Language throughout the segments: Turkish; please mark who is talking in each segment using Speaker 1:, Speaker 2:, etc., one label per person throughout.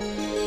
Speaker 1: Thank you.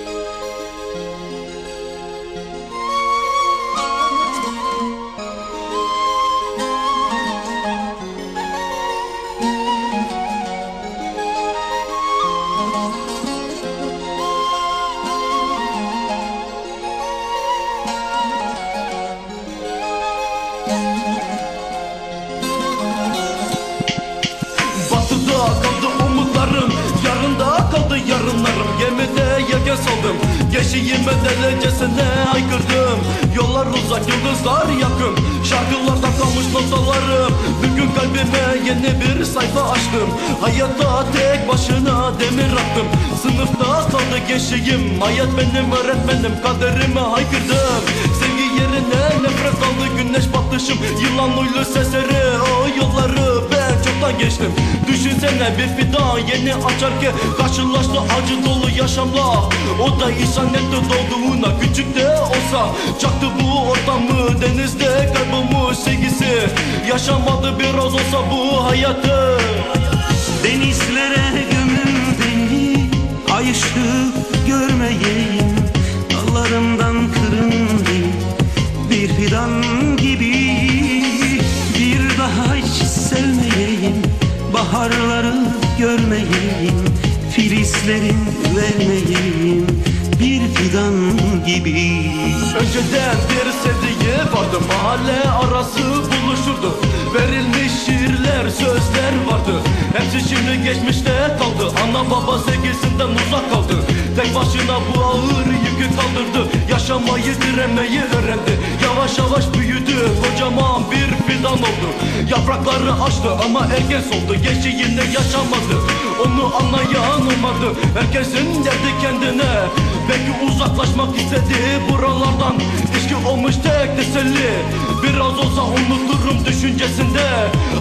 Speaker 1: Geçiğime delecesine aykırdım. Yollar uzak yıldızlar yakın. Şarkılarda kalmış notalarım. Bugün kalbime yeni bir sayfa açtım. Hayatta tek başına demir attım. Sınıfta kaldı gençliğim. Hayat benim öğretmenim. Kaderime haykırdım. Sevgi yerine nefret aldı. Güneş batışım Yılan uylu sesleri o yılları ben çoktan geçtim. Düşünsene bir fidan yeni açarken Karşılaştı acı dolu yaşamla. O da işaret etti doğduğuna küçük de olsa. Çaktı bu ortamı denizde kaybolmuş sevgisi. Yaşamadı biraz olsa bu hayatı.
Speaker 2: Denizlere gömül beni Ay ışığı görmeyeyim. Dallarımdan kırılmayayım Bir fidan gibi Filizlerin vermeyeyim Bir fidan gibi.
Speaker 1: Önceden bir sevdiği vardı Mahalle arası buluşurdu. Verilmiş şiirler, sözler vardı. Hepsi şimdi geçmişte kaldı. Ana baba sevgisinden uzak kaldı. Tek başına bu ağır yükü kaldırdı. Yaşamayı direnmeyi öğrendi. Yavaş yavaş büyüdü. Kocaman bir fidan oldu. Yaprakları açtı ama erken soldu. Gençliğinde yaşamadı. Onu anlayan olmadı. Herkesin derdi kendine. Belki uzaklaşmak istedi buralardan olmuş tek teselli. Biraz olsa unuturum düşüncesinde.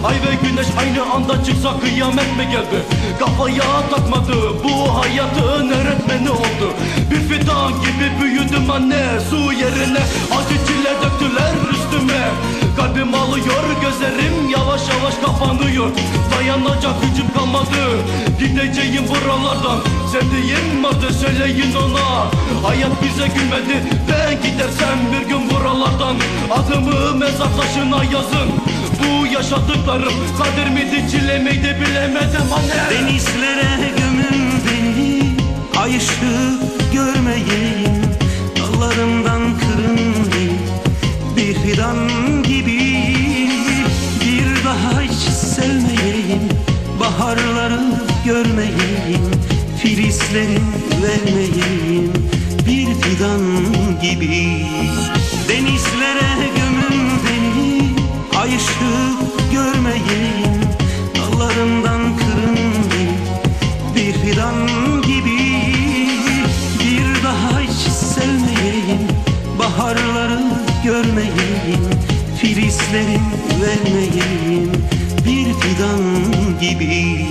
Speaker 1: Ay ve güneş aynı anda çıksa kıyamet mi geldi? Kafaya takmadı bu hayatın öğretmeni oldu. Bir fidan gibi büyüdüm anne Su yerine. Acı çile döktüler üstüme. Kalbim alıyor gözlerim yavaş yavaş kapanıyor. Dayanacak gücüm kalmadı Gideceğim buralardan Sevdiğim vardı söyleyin ona. Hayat bize gülmedi Ben gidersem bir gün buralardan. Adımı mezar taşına yazın Bu yaşadıklarım kader miydi çile miydi bilemedim anne.
Speaker 2: Denizlere gömül beni Ay ışığı görmeyeyim Dallarımdan kırılmayayım Bir fidan gibi. Bir daha hiç sevmeyeyim Baharları görmeyeyim Filizlerin vermeyeyim Bir fidan gibi. Denizlere gömül beni Ay ışığı görmeyeyim Dallarımdan kırılmayayım Bir fidan gibi. Bir daha hiç sevmeyeyim Baharları görmeyeyim Filizlerin vermeyeyim Bir fidan gibi